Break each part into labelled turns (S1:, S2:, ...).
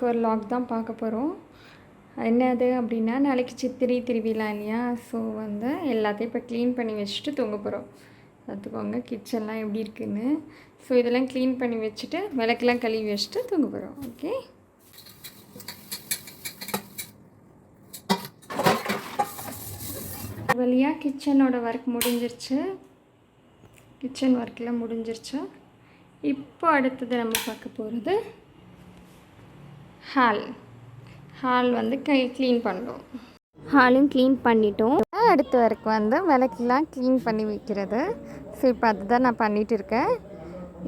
S1: நாளைக்கு ஒரு லாக் தான் பார்க்க போகிறோம் என்னது அப்படின்னா நாளைக்கு சித்திரை திருவிழா இல்லையா? ஸோ வந்து எல்லாத்தையும் இப்போ க்ளீன் பண்ணி வச்சுட்டு தூங்க போகிறோம் பார்த்துக்கோங்க கிச்சன்லாம் எப்படி இருக்குன்னு. ஸோ இதெல்லாம் க்ளீன் பண்ணி வச்சுட்டு விளக்கெல்லாம் கழுவி வச்சுட்டு தூங்க போகிறோம் ஓகே வழியாக கிச்சனோட ஒர்க் முடிஞ்சிருச்சு. கிச்சன் ஒர்க்கெலாம் முடிஞ்சிருச்சு. இப்போ அடுத்தது நம்ம பார்க்க போகிறது ஹால் ஹால் வந்து கை க்ளீன் பண்ணுறோம் ஹாலும் க்ளீன் பண்ணிட்டோம். அடுத்த ஒர்க் வந்து விளக்கெல்லாம் க்ளீன் பண்ணி வைக்கிறது. ஸோ இப்போ அதுதான் நான் பண்ணிகிட்டு இருக்கேன்.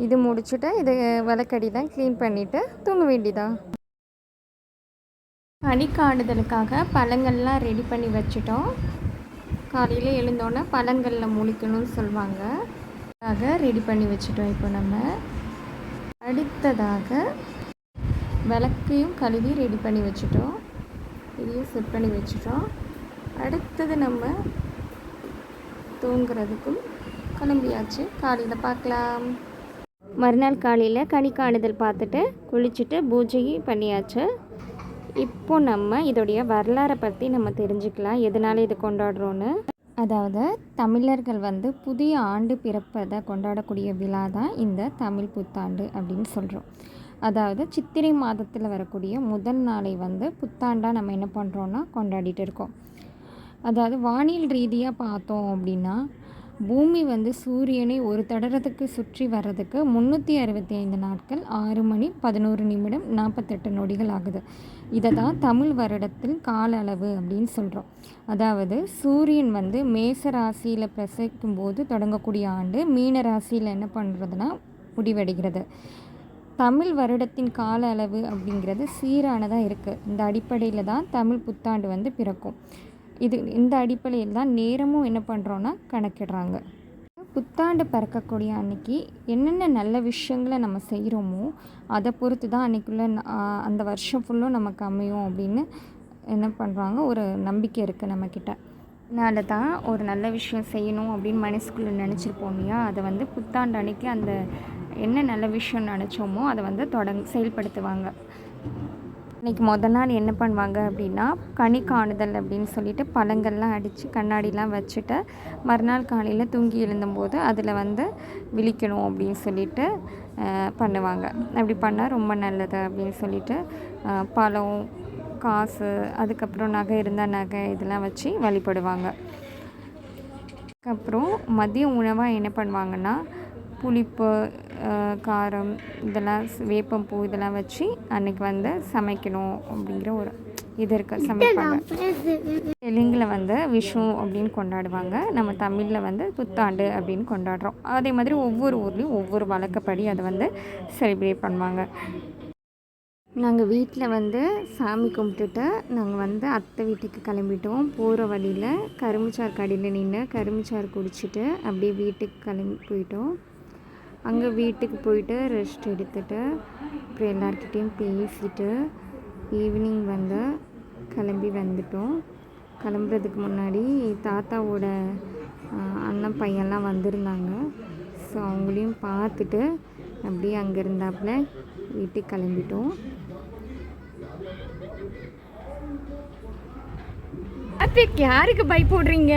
S1: இது முடிச்சுட்டு இது விளக்கடி தான் க்ளீன் பண்ணிவிட்டு தூங்க வேண்டியதான் பனிக்காடுதலுக்காக பழங்கள்லாம் ரெடி பண்ணி வச்சுட்டோம். காலையில் எழுந்தோன்னே பழங்களில் முழிக்கணும்னு சொல்லுவாங்க ரெடி பண்ணி வச்சுட்டோம் இப்போ நம்ம. அடுத்ததாக விளக்கையும் கழுவி ரெடி பண்ணி வச்சுட்டோம். இதையும் செட் பண்ணி வச்சுட்டோம். அடுத்தது நம்ம தூங்குறதுக்கும் கிளம்பியாச்சு. காலையில் பார்க்கலாம். மறுநாள் காலையில் கனி காணுதல் பார்த்துட்டு குளிச்சுட்டு பூஜை பண்ணியாச்சு. இப்போ நம்ம இதோடைய வரலாறை பற்றி நம்ம தெரிஞ்சுக்கலாம். எதனால் இது கொண்டாடுறோன்னு அதாவது தமிழர்கள் வந்து புதிய ஆண்டு பிறப்பதை கொண்டாடக்கூடிய விழா தான் இந்த தமிழ் புத்தாண்டு அப்படின்னு சொல்கிறோம் அதாவது சித்திரை மாதத்தில் வரக்கூடிய முதல் நாளை வந்து புத்தாண்டாக நம்ம என்ன பண்ணுறோன்னா கொண்டாடிட்டு இருக்கோம். அதாவது வானியல் ரீதியாக பார்த்தோம் அப்படின்னா பூமி வந்து சூரியனை ஒரு தடரத்துக்கு சுற்றி வர்றதுக்கு முந்நூற்றி அறுபத்தி ஐந்து நாட்கள் ஆறு மணி பதினோரு நிமிடம் நாற்பத்தெட்டு நொடிகள் ஆகுது. இதை தான் தமிழ் வருடத்தில் கால அளவு அப்படின்னு சொல்கிறோம் அதாவது சூரியன் வந்து மேச ராசியில் பிரசைக்கும் போது தொடங்கக்கூடிய ஆண்டு மீன ராசியில் என்ன பண்ணுறதுனா முடிவடைகிறது. தமிழ் வருடத்தின் கால அளவு அப்படிங்கிறது சீரானதாக இருக்குது இந்த அடிப்படையில் தான் தமிழ் புத்தாண்டு வந்து பிறக்கும். இது இந்த அடிப்படையில் தான் நேரமும் என்ன பண்ணுறோன்னா கணக்கிடுறாங்க. புத்தாண்டு பிறக்கக்கூடிய அன்னைக்கு என்னென்ன நல்ல விஷயங்களை நம்ம செய்கிறோமோ அதை பொறுத்து தான் அன்றைக்குள்ளே அந்த வருஷம் ஃபுல்லும் நமக்கு அமையும் அப்படின்னு என்ன பண்ணுறாங்க ஒரு நம்பிக்கை இருக்குது நம்மக்கிட்ட அதனால தான் ஒரு நல்ல விஷயம் செய்யணும் அப்படின்னு மனசுக்குள்ளே நினச்சிருப்போம் இல்லையா? அதை வந்து புத்தாண்டு அன்னைக்கு அந்த என்ன நல்ல விஷயம் நினச்சோமோ அதை வந்து தொடங் செயல்படுத்துவாங்க. இன்றைக்கி மொதல் நாள் என்ன பண்ணுவாங்க அப்படின்னா கனி காணுதல் அப்படின்னு சொல்லிட்டு பழங்கள்லாம் அடித்து கண்ணாடிலாம் வச்சுட்டு மறுநாள் காலையில் தூங்கி எழுந்தும்போது அதில் வந்து விழிக்கணும் அப்படின்னு சொல்லிட்டு பண்ணுவாங்க. அப்படி பண்ணால் ரொம்ப நல்லது அப்படின்னு சொல்லிட்டு பழம் காசு அதுக்கப்புறம் நகை இருந்தால் நகை இதெல்லாம் வச்சு வழிபடுவாங்க. அதுக்கப்புறம் மதிய உணவாக என்ன பண்ணுவாங்கன்னா புளிப்பு காரம் இதெல்லாம் வேப்பம்பூ இதெல்லாம் வச்சு அன்றைக்கி வந்து சமைக்கணும் அப்படிங்கிற ஒரு இது இருக்குது சமைப்பாங்க. தெலுங்கில் வந்து விஷு அப்படின்னு கொண்டாடுவாங்க. நம்ம தமிழில் வந்து புத்தாண்டு அப்படின்னு கொண்டாடுறோம். அதே மாதிரி ஒவ்வொரு ஊர்லேயும் ஒவ்வொரு வழக்கப்படி அதை வந்து செலிப்ரேட் பண்ணுவாங்க. நாங்கள் வீட்டில் வந்து சாமி கும்பிட்டுட்டு நாங்கள் வந்து அத்தை வீட்டுக்கு கிளம்பிட்டோம். போகிற வழியில் கரும்புச்சார் கடையில் நின்று கரும்புச்சார் குடிச்சிட்டு அப்படியே வீட்டுக்கு கிளம்பி போயிட்டோம். அங்கே வீட்டுக்கு போயிட்டு ரெஸ்ட் எடுத்துகிட்டு அப்புறம் எல்லாருக்கிட்டேயும் பேசிட்டு ஈவினிங் வந்து கிளம்பி வந்துட்டோம். கிளம்புறதுக்கு முன்னாடி தாத்தாவோட அண்ணன் பையன்லாம் வந்திருந்தாங்க. ஸோ அவங்களையும் பார்த்துட்டு அப்படியே அங்கே இருந்தாப்புல வீட்டுக்கு கிளம்பிட்டோம். யாருக்கு பை போடுறீங்க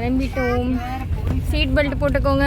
S1: கிளம்பிட்டோம். சீட் பெல்ட் போட்டுக்கோங்க.